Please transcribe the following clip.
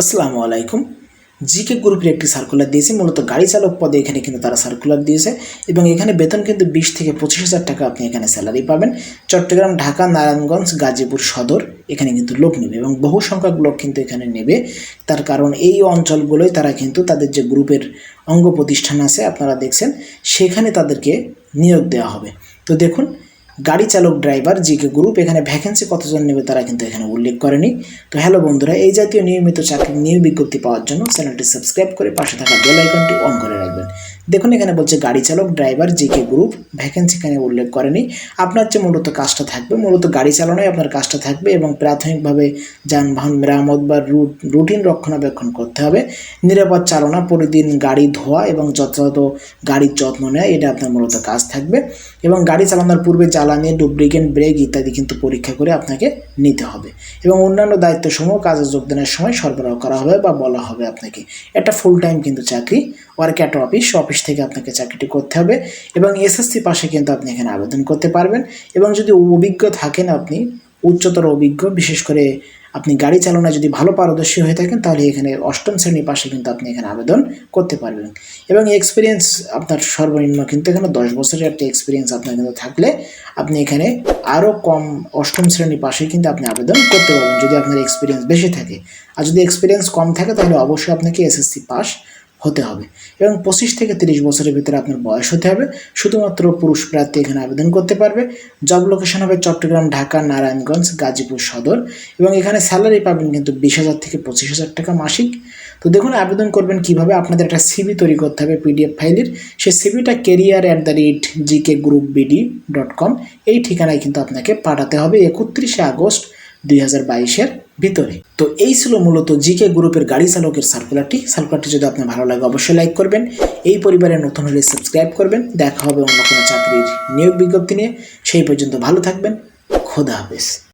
আসসালামু আলাইকুম। জিকে গ্রুপের একটি সার্কুলার দিয়েছে, মূলত গাড়ি চালক পদে এখানে কিন্তু তারা সার্কুলার দিয়েছে এবং এখানে বেতন কিন্তু বিশ থেকে পঁচিশ হাজার টাকা আপনি এখানে স্যালারি পাবেন। চট্টগ্রাম, ঢাকা, নারায়ণগঞ্জ, গাজীপুর সদর এখানে কিন্তু লোক নেবে এবং বহু সংখ্যক লোক কিন্তু এখানে নেবে। তার কারণ এই অঞ্চলগুলোই তারা কিন্তু তাদের যে গ্রুপের অঙ্গ প্রতিষ্ঠান আছে, আপনারা দেখছেন, সেখানে তাদেরকে নিয়োগ দেওয়া হবে। তো দেখুন গাড়ি চালক ড্রাইভার, জিকে গ্রুপ, এখানে ভ্যাকেন্সি কতজন নেবে তারা কিন্তু এখানে উল্লেখ করেনি। তো হ্যালো বন্ধুরা, এই জাতীয় নিয়মিত চাকরির নিয়োগ বিজ্ঞপ্তি পাওয়ার জন্য চ্যানেলটি সাবস্ক্রাইব করে পাশে থাকা বেল আইকনটি অন করে রাখবেন। দেখুন, এখানে বলছে গাড়ি চালক, ড্রাইভার, জিকে গ্রুপ ভ্যাকেন্সি এখানে উল্লেখ করেনি। আপনার যে মূলত কাজটা থাকবে, মূলত গাড়ি চালানোই আপনার কাজটা থাকবে এবং প্রাথমিকভাবে যানবাহন মেরামত বা রুট রুটিন রক্ষণাবেক্ষণ করতে হবে। নিরাপদ চালনা, প্রতিদিন গাড়ি ধোয়া এবং যথাযথ গাড়ির যত্ন নেওয়া, এটা আপনার মূলত কাজ থাকবে। এবং গাড়ি চালানোর পূর্বে জ্বালানি ডুপ্লিকেট ব্রেক ইত্যাদি কিন্তু পরীক্ষা করে আপনাকে নিতে হবে। এবং অন্যান্য দায়িত্বসমূহ কাজে যোগদানের সময় সরবরাহ করা হবে বা বলা হবে আপনাকে। এটা ফুল টাইম কিন্তু চাকরি ওয়ার্ক অ্যাট অফিস অফিস থেকে আপনাকে চাকরিটি করতে হবে এবং এসএসসি পাশে কিন্তু আপনি এখানে আবেদন করতে পারবেন। এবং যদি অভিজ্ঞ থাকেন আপনি, উচ্চতর অভিজ্ঞ, বিশেষ করে আপনি গাড়ি চালনায় যদি ভালো পারদর্শী হয়ে থাকেন, তাহলে এখানে অষ্টম শ্রেণি পাশে কিন্তু আপনি এখানে আবেদন করতে পারবেন। এবং এক্সপিরিয়েন্স আপনার সর্বনিম্ন কিন্তু এখানে দশ বছরের একটা এক্সপিরিয়েন্স আপনার কিন্তু থাকলে আপনি এখানে আরও কম অষ্টম শ্রেণি পাশে কিন্তু আপনি আবেদন করতে পারবেন, যদি আপনার এক্সপিরিয়েন্স বেশি থাকে। আর যদি এক্সপিরিয়েন্স কম থাকে, তাহলে অবশ্যই আপনাকে এসএসসি পাস হতে হবে। এবং পঁচিশ থেকে তিরিশ বছরের ভিতরে আপনার বয়স হতে হবে। শুধুমাত্র পুরুষ প্রার্থী এখানে আবেদন করতে পারবে। জব লোকেশন হবে চট্টগ্রাম, ঢাকা, নারায়ণগঞ্জ, গাজীপুর সদর। এবং এখানে স্যালারি পাবেন কিন্তু বিশ হাজার থেকে পঁচিশ হাজার টাকা মাসিক। তো দেখুন, আবেদন করবেন কীভাবে? আপনাদের একটা সিবি তৈরি করতে হবে পিডিএফ ফাইলের সেই সিবিটা career at the rate GK group BD dot com এই ঠিকানায় কিন্তু আপনাকে পাঠাতে হবে। একত্রিশে আগস্ট দুই হাজার বাইশের ভিতরে। তো এই ছিল মূলত জিকে গ্রুপের গাড়ি চালকের সার্কুলারটি সার্কুলারটি যদি আপনার ভালো লাগে অবশ্যই লাইক করবেন। এই পরিবারে নতুন হলে সাবস্ক্রাইব করবেন। দেখা হবে অন্য কোনো চাকরির নিয়োগ বিজ্ঞপ্তি নিয়ে। সেই পর্যন্ত ভালো থাকবেন। খোদা হাফেজ।